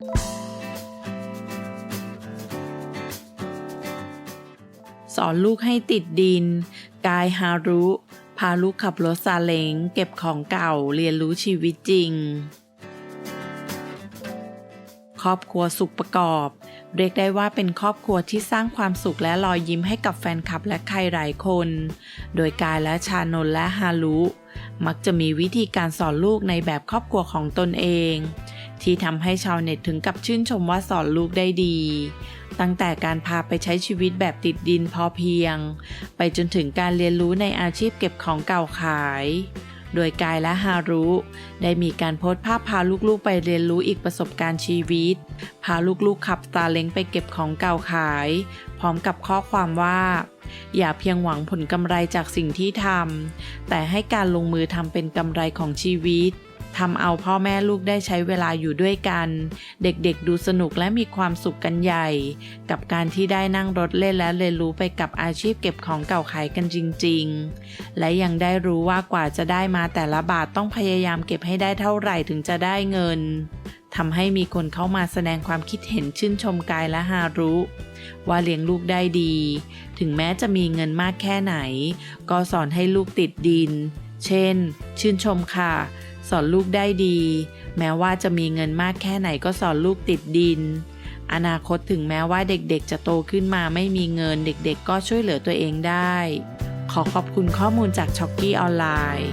สอนลูกให้ติดดิน กายฮารุ พาลูกขับรถซาเล้งเก็บของเก่าเรียนรู้ชีวิตจริง ครอบครัวสุขประกอบ เรียกได้ว่าเป็นครอบครัวที่สร้างความสุขและรอยยิ้มให้กับแฟนคลับและใครหลายคน โดยกายและชานนและฮารุ มักจะมีวิธีการสอนลูกในแบบครอบครัวของตนเอง ที่ทำให้ชาวเน็ตถึงกับชื่นชมว่าสอนลูกได้ดี ตั้งแต่การพาไปใช้ชีวิตแบบติดดินพอเพียง ไปจนถึงการเรียนรู้ในอาชีพเก็บของเก่าขาย โดยกายและฮารุ ได้มีการโพสต์ภาพพาลูกๆ ไปเรียนรู้อีกประสบการณ์ชีวิต พาลูกๆขับซาเล้งไปเก็บของเก่าขาย พร้อมกับข้อความว่าอย่าเพียงหวังผลกำไรจากสิ่งที่ทำแต่ให้การลงมือทำเป็นกำไรของชีวิต ทำเอาพ่อแม่ลูกได้ใช้เวลาอยู่ด้วยกัน เด็กๆดูสนุกและมีความสุขกันใหญ่ กับการที่ได้นั่งรถเล่นและเรียนรู้ไปกับอาชีพเก็บของเก่าขายกันจริง ๆ และยังได้รู้ว่ากว่าจะได้มาแต่ละบาทต้องพยายามเก็บให้ได้เท่าไหร่ถึงจะได้เงินทำให้มีคนเข้ามาแสดงความคิดเห็นชื่นชมกายและฮารุ ว่าเลี้ยงลูกได้ดี ถึงแม้จะมีเงินมากแค่ไหน ก็สอนให้ลูกติดดิน เช่น ชื่นชมค่ะ สอนลูกได้ดี แม้ว่าจะมีเงินมากแค่ไหนก็สอนลูกติดดิน อนาคตถึงแม้ว่าเด็กๆ จะโตขึ้นมาไม่มีเงิน เด็กๆ ก็ช่วยเหลือตัวเองได้ ขอขอบคุณข้อมูลจากช็อกกี้ออนไลน์